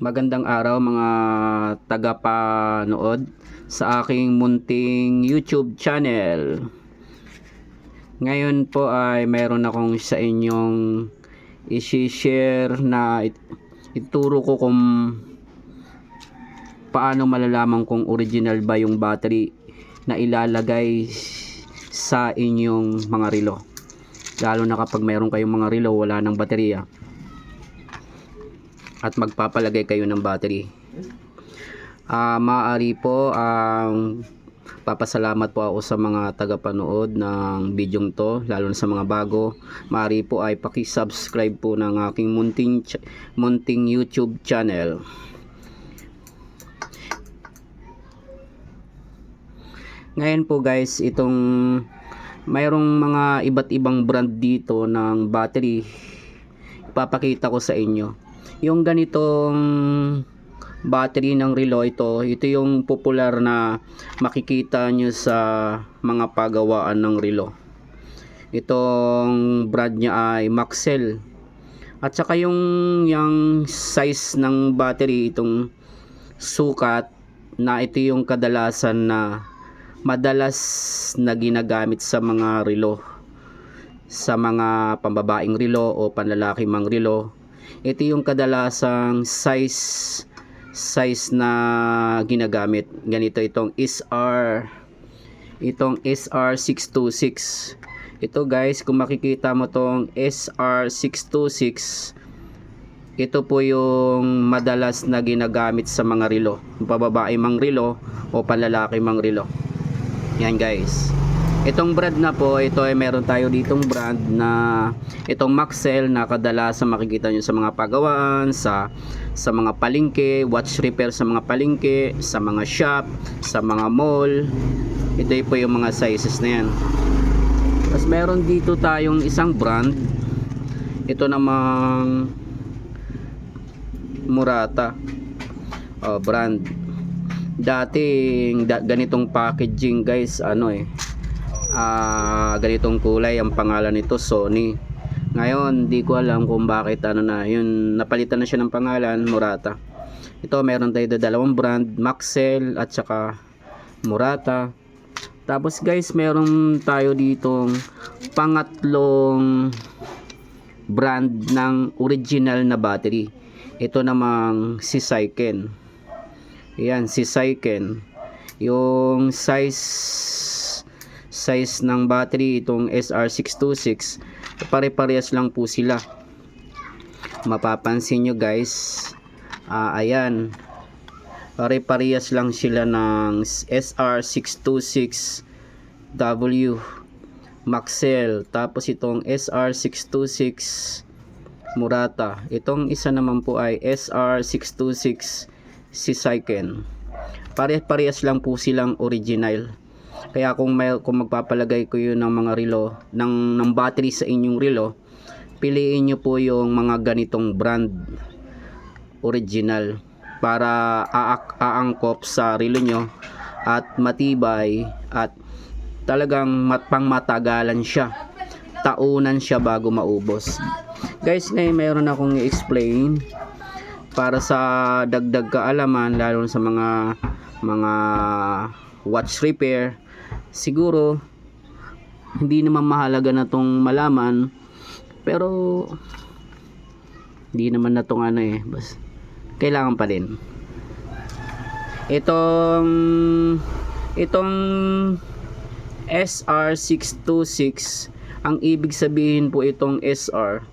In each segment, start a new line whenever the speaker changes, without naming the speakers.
Magandang araw mga tagapanood sa aking munting YouTube channel. Ngayon po ay mayroon akong sa inyong isi-share na it- ituro ko kung paano malalaman kung original ba yung battery na ilalagay sa inyong mga relo. Lalo na kapag mayroon kayong mga relo wala ng baterya at magpapalagay kayo ng battery. Ah, maaari po ang papasalamat po ako sa mga tagapanood ng bidyong to, lalo na sa mga bago. Maaari po ay paki-subscribe po ng aking munting munting YouTube channel. Ngayon po guys, itong mayroong mga iba't ibang brand dito ng battery. Ipapakita ko sa inyo yung ganitong battery ng relo ito, ito yung popular na makikita nyo sa mga pagawaan ng relo. Itong brand niya ay Maxell. At saka yung yung size ng battery itong sukat na ito yung kadalasan na madalas na ginagamit sa mga relo sa mga pambabaing relo o panlalaki mang relo ito yung kadalasang size size na ginagamit. Ganito itong SR itong SR626 ito guys kung makikita mo tong SR626 ito po yung madalas na ginagamit sa mga relo. Pababae mang relo o panlalaki mang relo. Yan guys Itong brand na po, ito ay meron tayo ditong brand na itong Maxell na kadalasan makikita nyo sa mga pagawaan, sa sa mga palengke, watch repair sa mga palengke, sa mga shop, sa mga mall. Ito po yung mga sizes na yan. Tapos meron dito tayong isang brand. Ito namang Murata. Oh, brand. Dating da, ganitong packaging guys, ano eh ah ganitong kulay ang pangalan nito Sony. Ngayon di ko alam kung bakit ano na yun napalitan na siya ng pangalan Murata. Ito meron tayo dalawang brand Maxell at saka Murata. Tapos guys meron tayo ditong pangatlong brand ng original na battery. Ito namang si Saiken. Yan si Saiken. Yung size size ng battery itong SR626 pare-parehas lang po sila. Mapapansin nyo guys. Ah, ayan. Pare-parehas lang sila ng SR626W Maxell. Tapos itong SR626 Murata. Itong isa naman po ay SR626 Sisaiken pare-parehas lang po silang original kaya kung may kung magpapalagay ko yun ng mga relo ng ng battery sa inyong relo, piliin niyo po yung mga ganitong brand original para aak aangkop sa relo nyo at matibay at talagang mat pangmatagalan siya. Taunan siya bago maubos. Guys, ngayon mayroon akong i-explain para sa dagdag kaalaman lalo sa mga mga watch repair siguro hindi naman mahalaga na tong malaman pero hindi naman na tong ano eh bas, kailangan pa din. Itong itong SR626 ang ibig sabihin po itong SR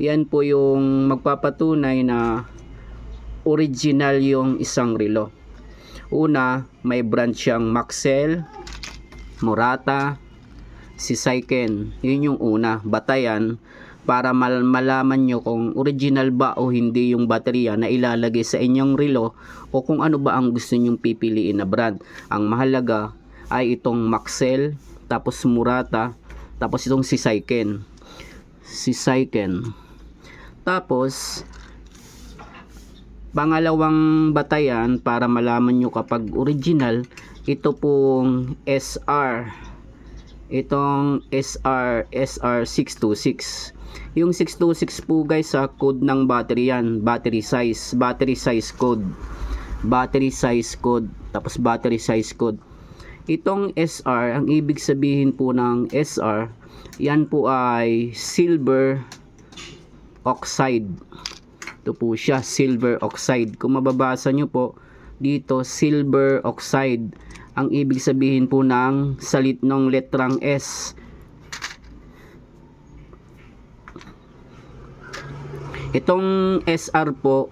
yan po yung magpapatunay na original yung isang relo. Una may brand siyang Maxell Murata, si Saiken. Yun yung una, batayan para mal malaman nyo kung original ba o hindi yung baterya na ilalagay sa inyong relo o kung ano ba ang gusto nyong pipiliin na brand. Ang mahalaga ay itong Maxell, tapos Murata, tapos itong si Saiken. Si Saiken. Tapos, pangalawang batayan para malaman nyo kapag original ito pong SR itong SR SR626 Yung 626 po guys sa code ng battery yan, battery size, battery size code. Battery size code, tapos battery size code. Itong SR, ang ibig sabihin po ng SR, yan po ay silver oxide. Ito po siya, silver oxide. Kung mababasa nyo po, dito silver oxide. Ang ibig sabihin po ng salit ng letrang S. Itong SR po,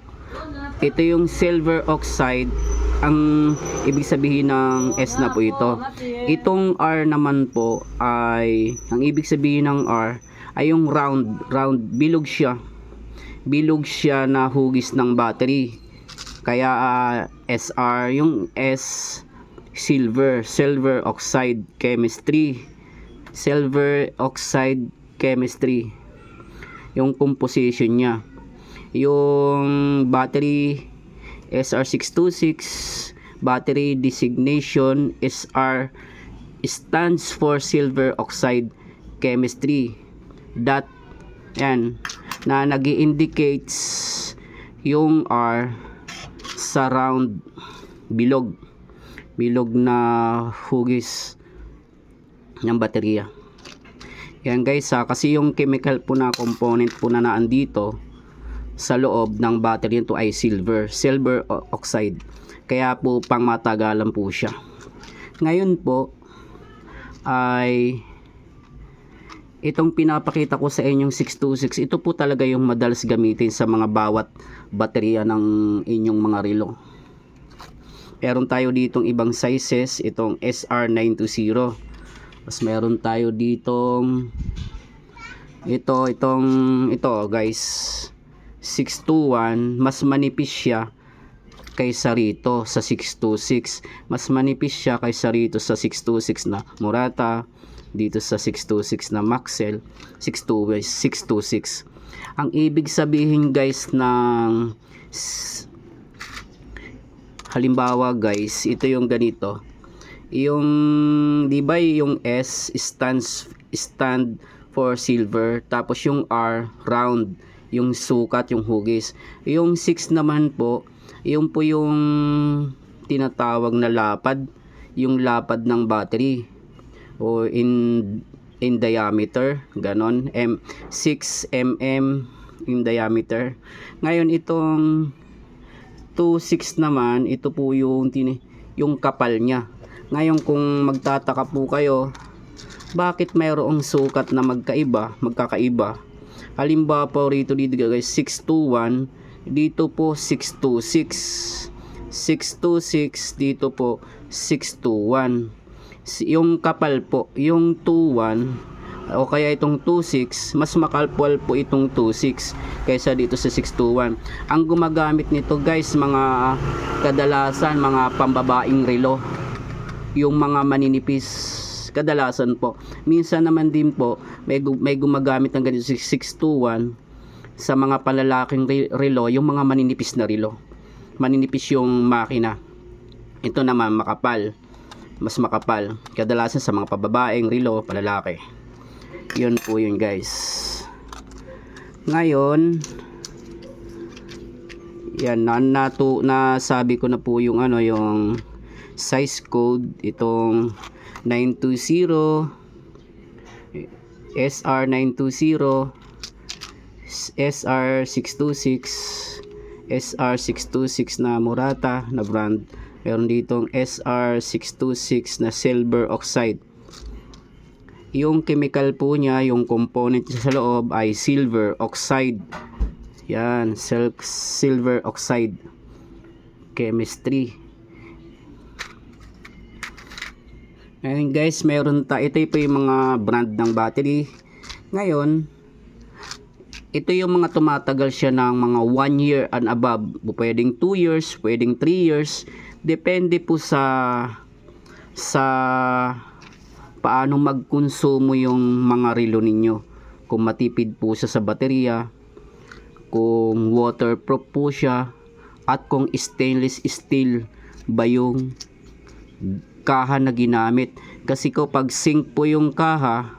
ito yung silver oxide. Ang ibig sabihin ng S na po ito. Itong R naman po ay, ang ibig sabihin ng R ay yung round, round, bilog siya. Bilog siya na hugis ng battery. Kaya ah, SR, yung S, silver, silver oxide chemistry. Silver oxide chemistry. Yung composition niya. Yung battery SR626 battery designation SR stands for silver oxide chemistry that yan na nag indicates yung R sa round bilog bilog na hugis ng baterya yan guys ha, kasi yung chemical po na component po na naan sa loob ng battery nito ay silver, silver oxide. Kaya po pang matagalan po siya. Ngayon po ay itong pinapakita ko sa inyong 626, ito po talaga yung madalas gamitin sa mga bawat baterya ng inyong mga relo. Meron tayo ditong ibang sizes, itong SR920. Mas meron tayo ditong ito, itong ito guys 621 mas manipis siya kaysa rito sa 626 mas manipis siya kaysa rito sa 626 na Murata dito sa 626 na Maxell 626 ang ibig sabihin guys ng halimbawa guys ito yung ganito. Yung di ba yung S stands stand for silver tapos yung R round yung sukat yung hugis. Yung 6 naman po yung po yung tinatawag na lapad yung lapad ng battery o in in diameter ganon. M 6 mm in diameter. Ngayon itong 26 naman ito po yung tini yung kapal niya. Ngayon kung magtataka po kayo bakit mayroong sukat na magkaiba magkakaiba? Halimbawa po rito dito guys 621 dito po 626 626 dito po 621 Si- yung kapal po yung 21 o kaya itong 26 mas makalpal po itong 26 kaysa dito sa 621 ang gumagamit nito guys mga kadalasan mga pambabaing relo yung mga maninipis kadalasan po. Minsan naman din po may, may gumagamit ng ganito 621 sa mga palalaking re- relo yung mga maninipis na relo. Maninipis yung makina. Ito naman makapal mas makapal kadalasan sa mga pababaeng relo palalaki. Yun po yun guys. Ngayon yan na, nato, na sabi ko na po yung ano yung size code itong 920 SR920 SR626 SR626 na Murata na brand meron ditong SR626 na silver oxide yung chemical po niya yung component niya sa loob ay silver oxide yan silver oxide chemistry Ngayon guys, meron ta ito po yung mga brand ng battery. Ngayon, ito yung mga tumatagal siya ng mga 1 year and above. Pwedeng 2 years, pwedeng 3 years. Depende po sa sa paano magkonsumo yung mga relo ninyo. Kung matipid po siya sa baterya, kung waterproof po siya, at kung stainless steel ba yung kaha na ginamit. Kasi ko pag sink po yung kaha,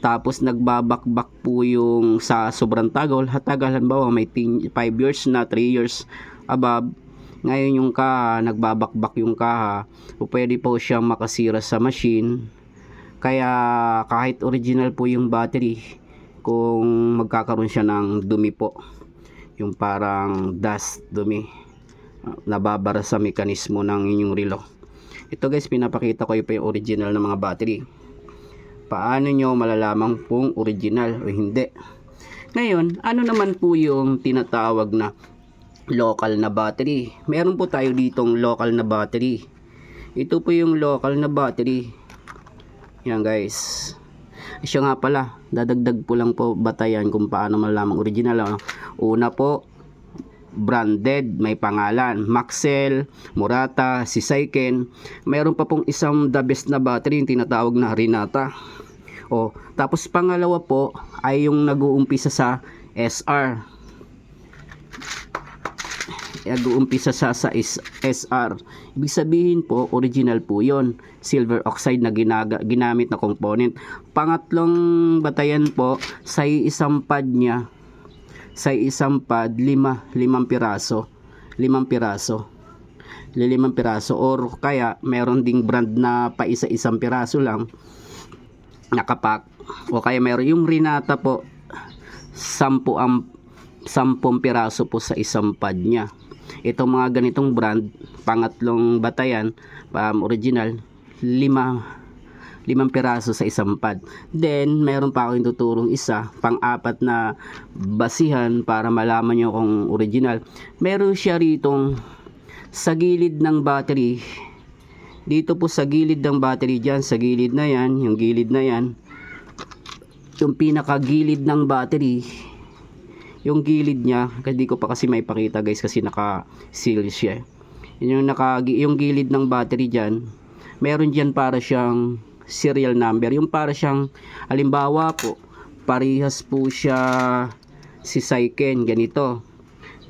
tapos nagbabakbak po yung sa sobrang tagal hatagal halimbawa may 5 years na 3 years above ngayon yung kaha nagbabakbak yung kaha o pwede po siyang makasira sa machine. Kaya kahit original po yung battery kung magkakaroon siya ng dumi po yung parang dust dumi nababara sa mekanismo ng inyong relo. Ito guys pinapakita ko yung pa yung original ng mga battery. Paano nyo malalaman kung original o hindi? Ngayon ano naman po yung tinatawag na local na battery meron po tayo ditong local na battery ito po yung local na battery yan guys siya nga pala dadagdag po lang po batayan kung paano malaman original ano? una po branded, may pangalan, Maxell, Murata, Sisaiken. Mayroon pa pong isang the best na battery, yung tinatawag na Rinata. O, tapos pangalawa po ay yung nag-uumpisa sa SR. Nag-uumpisa sa, sa SR. Ibig sabihin po, original po yon Silver oxide na ginaga, ginamit na component. Pangatlong batayan po, sa isang pad niya, sa isang pad lima limang piraso limang piraso limang piraso or kaya meron ding brand na pa isa isang piraso lang nakapak o kaya meron yung Rinata po sampu ang sampung piraso po sa isang pad niya itong mga ganitong brand pangatlong batayan um, original lima limang piraso sa isang pad. Then, meron pa akong tuturong isa, pang-apat na basihan para malaman nyo kung original. Meron siya ritong sa gilid ng battery. Dito po sa gilid ng battery dyan, sa gilid na yan, yung gilid na yan, yung pinakagilid ng battery, yung gilid niya, hindi ko pa kasi may pakita guys kasi naka-seal siya. Yun yung, naka, yung gilid ng battery dyan, meron dyan para siyang serial number. Yung para siyang, halimbawa po, parehas po siya si Saiken, ganito.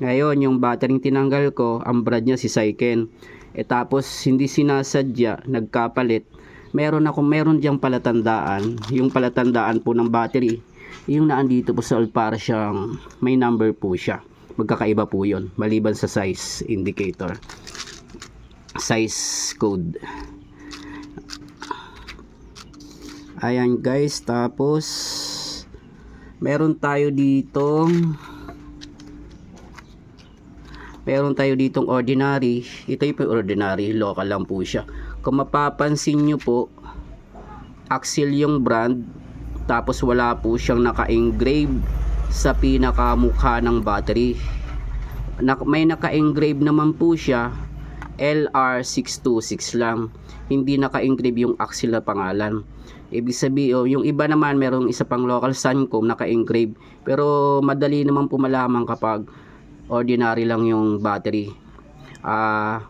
Ngayon, yung battery tinanggal ko, ang brand niya si Saiken. E tapos, hindi sinasadya, nagkapalit. Meron ako, meron diyang palatandaan. Yung palatandaan po ng battery, yung naandito po sa para siyang, may number po siya. Magkakaiba po yon maliban sa size indicator. Size code. Ayan guys, tapos meron tayo dito meron tayo ditong ordinary. Ito yung ordinary, local lang po siya. Kung mapapansin nyo po, Axel yung brand, tapos wala po siyang naka-engrave sa pinakamukha ng battery. May naka-engrave naman po siya, LR626 lang. Hindi naka-engrave yung Axel na pangalan. Ibig sabihin, oh, yung iba naman merong isa pang local Suncom naka-engrave. Pero madali naman po malaman kapag ordinary lang yung battery. Ah,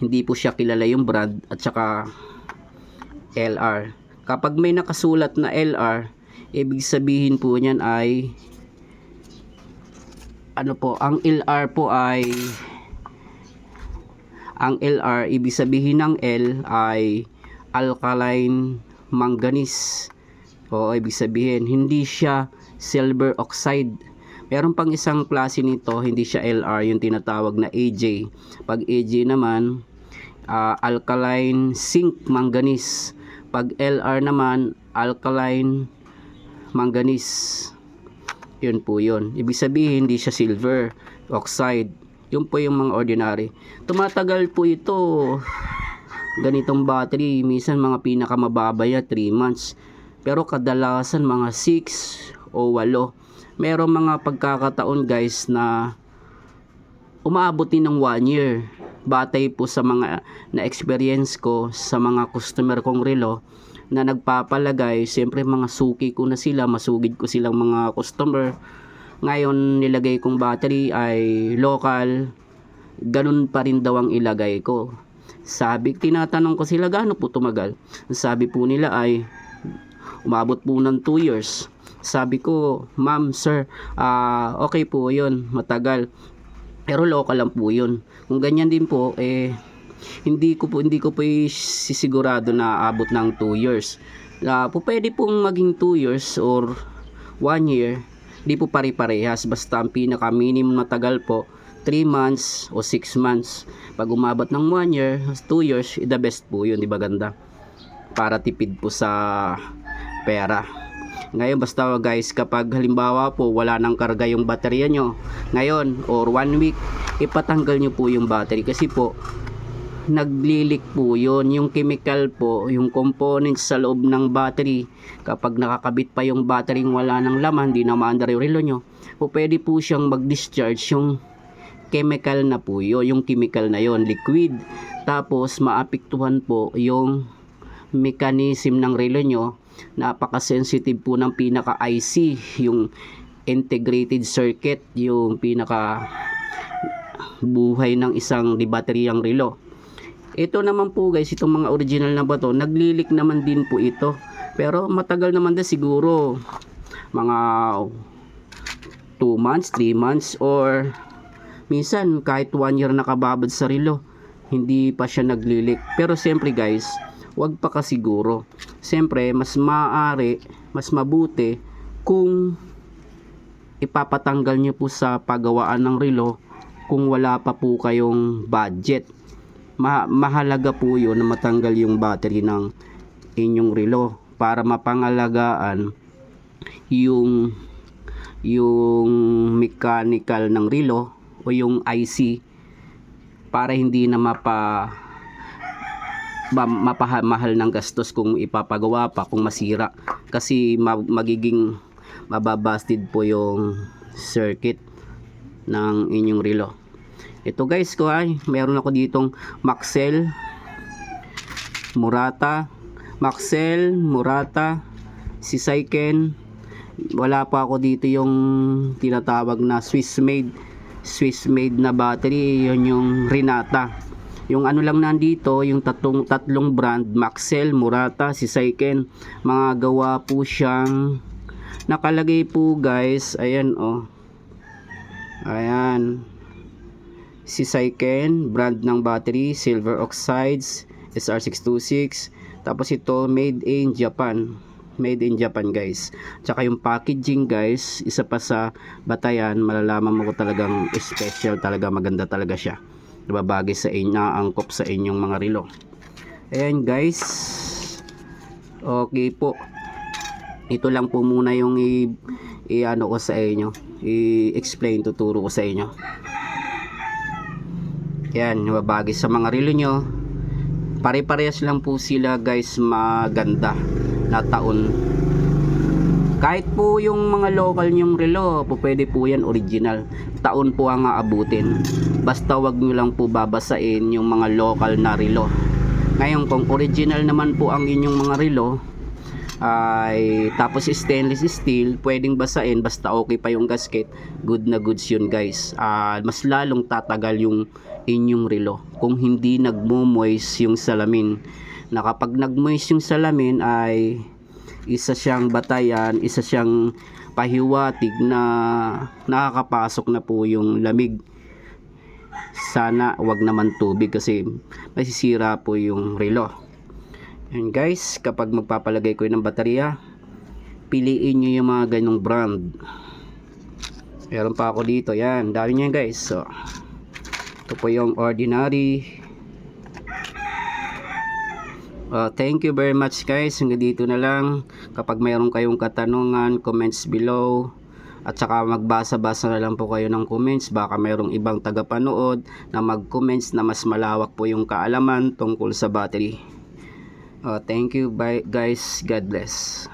hindi po siya kilala yung brand at saka LR. Kapag may nakasulat na LR, ibig sabihin po niyan ay ano po, ang LR po ay ang LR, ibig sabihin ng L ay alkaline manganese. O ibig sabihin, hindi siya silver oxide. Meron pang isang klase nito, hindi siya LR, yung tinatawag na AJ. Pag AJ naman, ah, alkaline zinc manganese. Pag LR naman, alkaline manganese. Yun po yun. Ibig sabihin, hindi siya silver oxide. Yun po yung mga ordinary. Tumatagal po ito ganitong battery minsan mga pinakamababa ya 3 months pero kadalasan mga 6 o 8 merong mga pagkakataon guys na umaabot din ng 1 year batay po sa mga na experience ko sa mga customer kong relo na nagpapalagay siyempre mga suki ko na sila masugid ko silang mga customer ngayon nilagay kong battery ay local ganun pa rin daw ang ilagay ko sabi, tinatanong ko sila gaano po tumagal. Sabi po nila ay umabot po ng 2 years. Sabi ko, ma'am, sir, ah okay po yun, matagal. Pero local lang po yun. Kung ganyan din po, eh, hindi ko po, hindi ko po sisigurado na abot ng 2 years. uh, po pwede pong maging 2 years or 1 year di po pare-parehas basta ang pinaka minimum na tagal po 3 months o 6 months pag umabot ng 1 year 2 years the best po yun di ba ganda para tipid po sa pera ngayon basta guys kapag halimbawa po wala nang karga yung baterya nyo ngayon or 1 week ipatanggal nyo po yung battery. Kasi po naglilik po yun. Yung chemical po yung components sa loob ng battery kapag nakakabit pa yung battery wala ng laman di na maandar yung relo nyo po pwede po siyang mag discharge yung chemical na po yun yung chemical na yon liquid. Tapos maapektuhan po yung mechanism ng relo nyo napaka-sensitive po ng pinaka IC yung integrated circuit yung pinaka buhay ng isang di bateryang relo. Ito naman po guys itong mga original na bato naglilik naman din po ito. Pero matagal naman din siguro mga 2 months 3 months or minsan kahit 1 year nakababad sa relo hindi pa siya naglilik. Pero siyempre guys wag pa kasiguro. Siyempre mas maaari mas mabuti kung ipapatanggal nyo po sa paggawaan ng relo kung wala pa po kayong budget. Ma- mahalaga po yun na matanggal yung battery ng inyong relo para mapangalagaan yung yung mechanical ng relo o yung IC para hindi na mapa ma- mapamahal ng gastos kung ipapagawa pa kung masira. Kasi ma- magiging mababasted po yung circuit ng inyong relo. Ito guys ko ay meron ako ditong Maxell Murata. Maxell Murata. Si Saiken. Wala pa ako dito yung tinatawag na Swiss made Swiss made na battery. Yun yung Renata yung ano lang nandito yung tatlong, tatlong brand Maxell, Murata, si Saiken. Mga gawa po siyang nakalagay po guys. Ayan oh. Ayan. Si Saiken brand ng battery silver oxides SR626 tapos ito made in Japan. Made in Japan guys. Tsaka yung packaging guys isa pa sa batayan. Malalaman mo ko talagang special talaga maganda talaga siya nababagay sa inyo angkop sa inyong mga relo. Ayan guys. Okay po. Ito lang po muna yung i, i ano ko sa inyo. I-explain tuturo ko sa inyo. Yan nababagay sa mga relo nyo. Pare-parehas lang po sila guys. Maganda na taon kahit po yung mga local nyong relo po pwede po yan original. Taon po ang aabutin. Basta wag nyo lang po babasain yung mga local na relo. Ngayon kung original naman po ang inyong mga relo ay tapos stainless steel pwedeng basain basta okay pa yung gasket good na goods yun guys. Ah, mas lalong tatagal yung inyong relo kung hindi nagmo-moist yung salamin. Na kapag nag-moist yung salamin ay isa siyang batayan isa siyang pahiwatig na nakakapasok na po yung lamig sana wag naman tubig kasi masisira po yung relo And guys, kapag magpapalagay ko ng baterya, piliin nyo yung mga ganong brand. Meron pa ako dito, yan. Dami niyan guys. So, ito po yung ordinary. Uh, thank you very much guys. Hanggang dito na lang. Kapag mayroon kayong katanungan, comments below. At saka magbasa-basa na lang po kayo ng comments. Baka mayroong ibang tagapanood na mag-comments na mas malawak po yung kaalaman tungkol sa battery. Uh, thank you bye guys. God bless.